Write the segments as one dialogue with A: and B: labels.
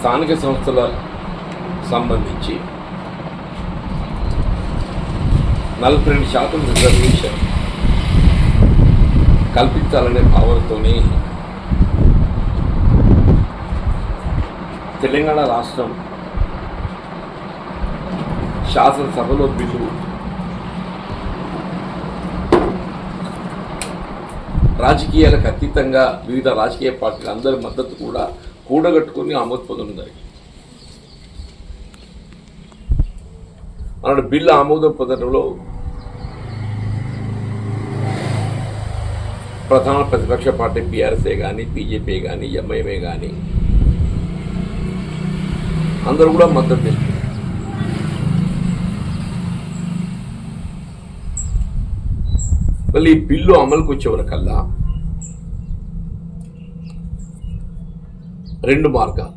A: స్థానిక సంస్థల సంబంధించి నలభై రెండు శాతం రిజర్వేషన్ కల్పించాలనే భావనతోనే తెలంగాణ రాష్ట్రం శాసనసభలో బిల్లు రాజకీయాలకు అతీతంగా వివిధ రాజకీయ పార్టీలు అందరి మద్దతు కూడా కూడగట్టుకుని ఆమోద పొందడం జరిగింది. అలాంటి బిల్లు ఆమోదం పొందడంలో ప్రధాన ప్రతిపక్ష పార్టీ బీఆర్ఎస్ఏ కానీ బీజేపీ కానీ ఎంఐఎంఏ కానీ అందరూ కూడా మద్దతు తెలుసు మళ్ళీ ఈ బిల్లు అమలుకు కల్లా రెండు మార్గాలు.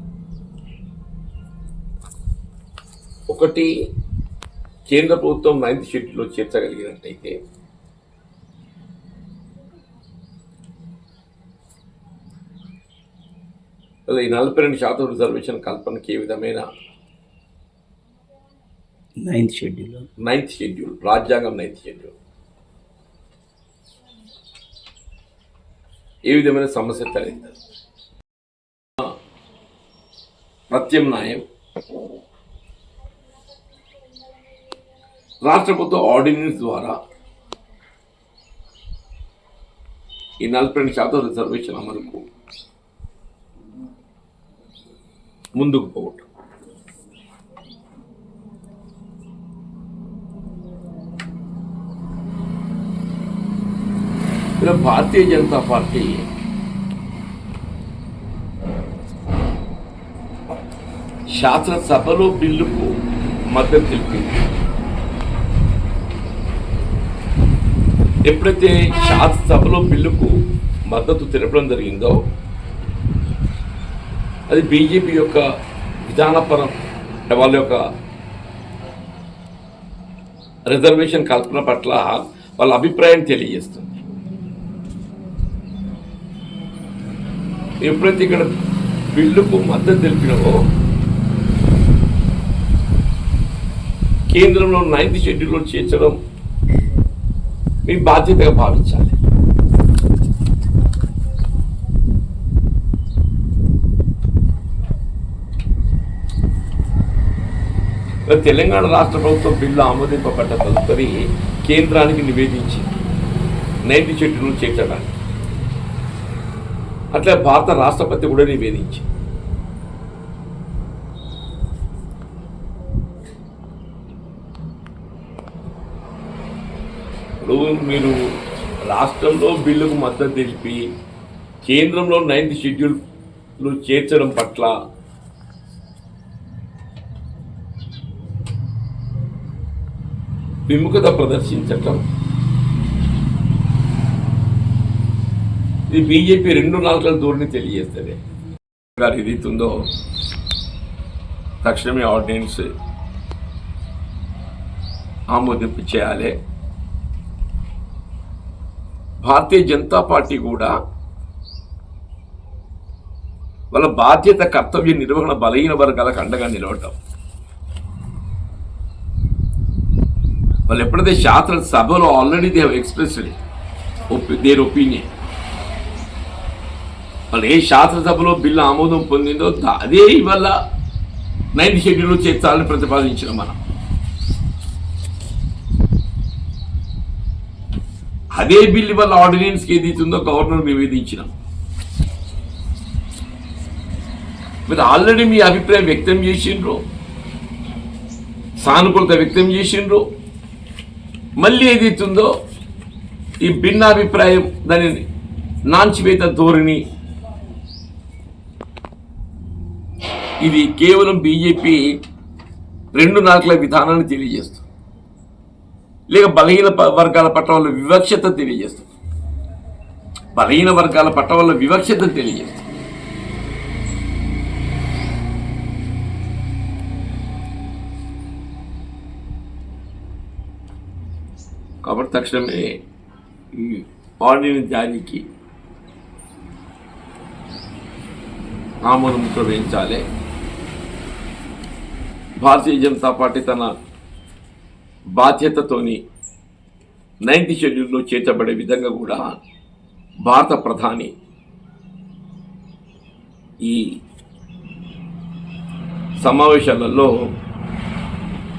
A: ఒకటి కేంద్ర ప్రభుత్వం నైన్త్ షెడ్యూల్లో చేర్చగలిగినట్టయితే ఈ నలభై రెండు శాతం రిజర్వేషన్ కల్పనకి ఏ విధమైన
B: నైన్త్ షెడ్యూల్
A: నైన్త్ షెడ్యూల్ రాజ్యాంగం నైన్త్ షెడ్యూల్. ఏ విధమైన సమస్య తలెత్తదు. ప్రత్యామ్నాయం రాష్ట్ర ప్రభుత్వ ఆర్డినెన్స్ ద్వారా ఈ నలభై రెండు శాతం రిజర్వేషన్ అమలుకు ముందుకు పోవటం. ఇలా భారతీయ జనతా పార్టీ శాసనసభలో బిల్లుకు మద్దతు తెలిపింది. ఎప్పుడైతే శాసనసభలో బిల్లుకు మద్దతు తెలపడం జరిగిందో అది బీజేపీ యొక్క విధానపరం అంటే వాళ్ళ యొక్క రిజర్వేషన్ కల్పన పట్ల వాళ్ళ అభిప్రాయం తెలియజేస్తుంది. ఎప్పుడైతే ఇక్కడ బిల్లుకు మద్దతు తెలిపినవో కేంద్రంలో నైన్త్ షెడ్యూల్లో చేర్చడం మీ బాధ్యతగా భావించాలి. మరి తెలంగాణ రాష్ట్ర ప్రభుత్వం బిల్లు ఆమోదింపబడ్డ తదుపరి కేంద్రానికి నివేదించి నైన్త్ షెడ్యూల్ చేర్చడానికి. అట్లా భారత రాష్ట్రపతి కూడా నివేదించి ఇప్పుడు మీరు రాష్ట్రంలో బిల్లుకు మద్దతు తెలిపి కేంద్రంలో నైన్త్ షెడ్యూల్ను చేర్చడం పట్ల విముఖత ప్రదర్శించటం. ఇది బీజేపీ రెండు నాలుగుల ధోరణి తెలియజేస్తుంది. గారు ఇది ఉందో తక్షణమే ఆర్డినెన్స్ ఆమోదింపు చేయాలి. భారతీయ జనతా పార్టీ కూడా వాళ్ళ బాధ్యత కర్తవ్య నిర్వహణ బలహీన వర్గాలకు అండగా నిలవటం. వాళ్ళు ఎప్పుడైతే శాస్త్ర సభలో already they expressed their opinion వాళ్ళు ఏ శాసనసభలో బిల్లు ఆమోదం పొందిందో అదే ఇవాళ నైన్త్ షెడ్యూల్ చేర్చాలని ప్రతిపాదించిన మనం. అదే బిల్లు వల్ల ఆర్డినెన్స్కి ఏది ఇస్తుందో గవర్నర్ నివేదించినాం. మీరు ఆల్రెడీ మీ అభిప్రాయం వ్యక్తం చేసిండ్రు. సానుకూలత వ్యక్తం చేసిండ్రు. మళ్ళీ ఏది ఇస్తుందో ఈ భిన్నాభిప్రాయం దాని నాంచివేత ధోరణి. ఇది కేవలం బీజేపీ రెండు నాలుగుల విధానాన్ని తెలియజేస్తుంది. లేక బలహీన వర్గాల పట్ల వాళ్ళ వివక్షత తెలియజేస్తుంది. బలహీన వర్గాల పట్ల వాళ్ళ వివక్షత తెలియజేస్తుంది. కాబట్టి తక్షణమే ఈ ఆర్డినెన్స్ జారీకి ఆమోదం ముద్ర వేయించాలి. భారతీయ జనతా పార్టీ తన బాధ్యతతోని నైన్త్ షెడ్యూల్లో చేర్చబడే విధంగా కూడా భారత ప్రధాని ఈ సమావేశాలలో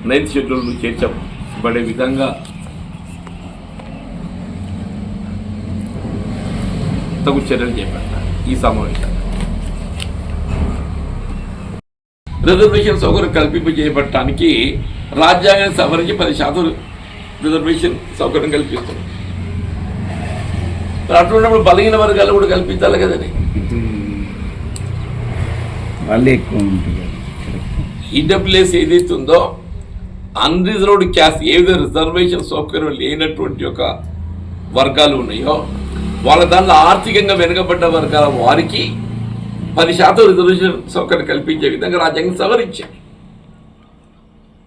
A: నైన్త్ షెడ్యూల్ చేర్చబడే విధంగా తగు చర్యలు చేపట్టారు ఈ సమావేశాలు. రిజర్వేషన్ సౌకర్యం కల్పింప రాజ్యాంగాన్ని సవరించి పది శాతం రిజర్వేషన్ సౌకర్యం కల్పిస్తుంది. అటువంటిప్పుడు బలహీన వర్గాలు కూడా కల్పించాలి కదండి.
B: వాళ్ళే ఎక్కువ.
A: ఈడబ్ల్యూఎస్ ఏదైతే ఉందో అన్రిజర్వ్డ్ క్యాస్ట్ ఏదో రిజర్వేషన్ సౌకర్యం లేనటువంటి ఒక వర్గాలు ఉన్నాయో వాళ్ళ దాంట్లో ఆర్థికంగా వెనుకబడ్డ వర్గాల వారికి పది శాతం రిజర్వేషన్ సౌకర్యం కల్పించే విధంగా రాజ్యాంగం సవరించారు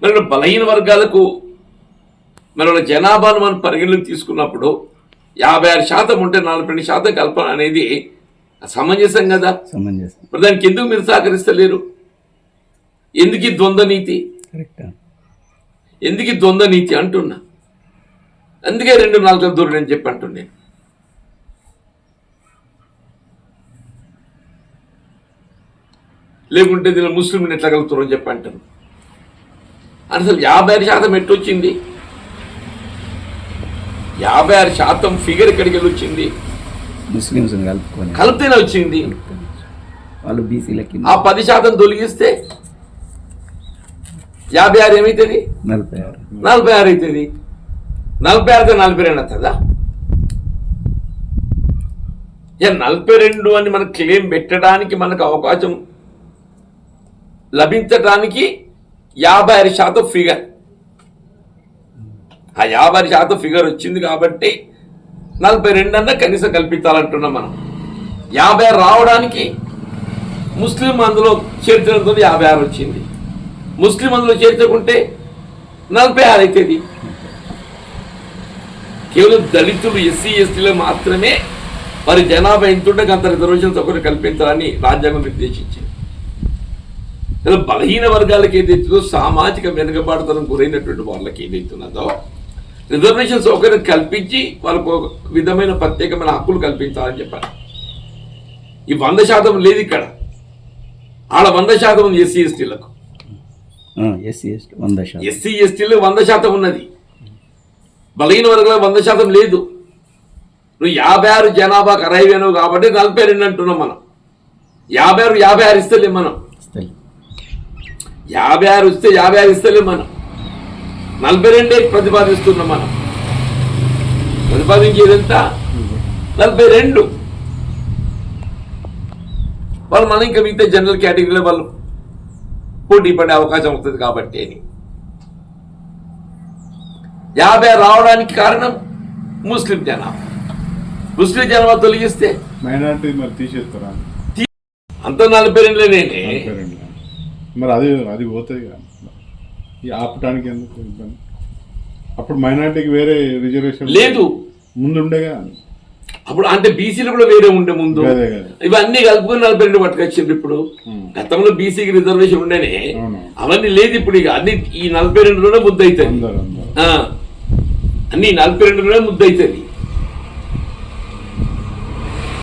A: మరి బలహీన వర్గాలకు మరి జనాభాను మనం పరిగణలోకి తీసుకున్నప్పుడు యాభై ఆరు శాతం ఉంటే నలభై రెండు శాతం కల్పన అనేది సమంజసం కదా?
B: సమంజసం.
A: మరి దానికి ఎందుకు మీరు సహకరిస్తలేరు? ఎందుకు ఈ ద్వంద్వ నీతి? ఎందుకు ఈ ద్వంద్వ నీతి అంటున్నా? అందుకే రెండు నాలుగు దూరం అని చెప్పి అంటున్నాను లేకుంటే దీనిలో ముస్లింని ఎట్లా కలుగుతారు అని చెప్పి అంటారు. అసలు యాభై ఆరు శాతం ఎట్టొచ్చింది? యాభై ఆరు శాతం ఫిగర్ ఎక్కడికి వెళ్ళి వచ్చింది
B: ముస్లిమ్స్ కలుపుకొని.
A: కలిపితేనే వచ్చింది.
B: వాళ్ళు బీసీలకి
A: ఆ పది శాతం తొలగిస్తే యాభై ఆరు ఏమవుతుంది
B: నలభై ఆరు.
A: నలభై ఆరు అవుతుంది నలభై ఆరుతో నలభై రెండు అవుతుందా ఇక నలభై రెండు అని మనకు క్లెయిమ్ పెట్టడానికి మనకు అవకాశం లభించడానికి యాభై ఆరు శాతం ఫిగర్ ఆ యాభై ఆరు శాతం ఫిగర్ వచ్చింది కాబట్టి నలభై రెండు అన్న కనీసం కల్పించాలంటున్నాం మనం. యాభై ఆరు రావడానికి ముస్లిం అందులో చేర్చడంతో యాభై ఆరు వచ్చింది. ముస్లిం అందులో చేర్చకుంటే నలభై ఆరు అవుతుంది కేవలం దళితులు ఎస్సీ ఎస్టీలో మాత్రమే వారి జనాభా ఎంతుంటే అంత రిజర్వేషన్ సౌకర్యం కల్పించాలని రాజ్యాంగం నిర్దేశించింది. ఇలా బలహీన వర్గాలకు ఏదైతుందో సామాజిక వెనుకబాటుతనం గురైనటువంటి వాళ్ళకి ఏదైతున్నదో రిజర్వేషన్ సౌకర్యం కల్పించి వాళ్ళకు ఒక విధమైన ప్రత్యేకమైన హక్కులు కల్పించాలని చెప్పారు ఈ వంద శాతం లేదు ఇక్కడ. ఆడ వంద శాతం ఉంది ఎస్సీ ఎస్టీలకు.
B: ఎస్సీ
A: ఎస్టీలో వంద శాతం ఉన్నది. బలహీన వర్గాలకు వంద శాతం లేదు. నువ్వు యాభై ఆరు జనాభాకు అరైవేను కాబట్టి నలభై రెండు అంటున్నాం మనం. యాభై ఆరు యాభై ఆరు ఇస్తలేం మనం. యాభై ఆరు ఇస్తే యాభై ఆరు ఇస్తలేం మనం. నలభై రెండే ప్రతిపాదిస్తున్నాం మనం. ప్రతిపాదించేది ఎంత నలభై రెండు. వాళ్ళు మనం ఇంకా మిగతా జనరల్ కేటగిరీలో వాళ్ళు పోటీ పడే అవకాశం అవుతుంది కాబట్టి అని. యాభై రావడానికి కారణం ముస్లిం జనాభా ముస్లిం జనాభా తొలగిస్తే
C: మైనార్టీ మరి తీసేస్తారా?
A: అంత నలభై రెండులేనే.
C: మరి అది అది పోతుంది కదా ఈ ఆపటానికి ఎందుకు ఇబ్బంది? అప్పుడు మైనార్టీకి వేరే రిజర్వేషన్
A: లేదు.
C: ముందు ఉండేగా
A: అప్పుడు అంటే బీసీలు కూడా వేరే ఉండే ముందు. ఇవన్నీ కలుపుకొని నలభై రెండు పట్టుకొచ్చిండ్రు ఇప్పుడు. గతంలో బీసీకి రిజర్వేషన్ ఉండేనే.
C: అవును.
A: అవన్నీ లేదు ఇప్పుడు ఇక. అన్ని ఈ నలభై రెండులోనే ముద్ద అవుతుంది ఆ, అన్ని నలభై రెండులోనే ముద్ద అవుతుంది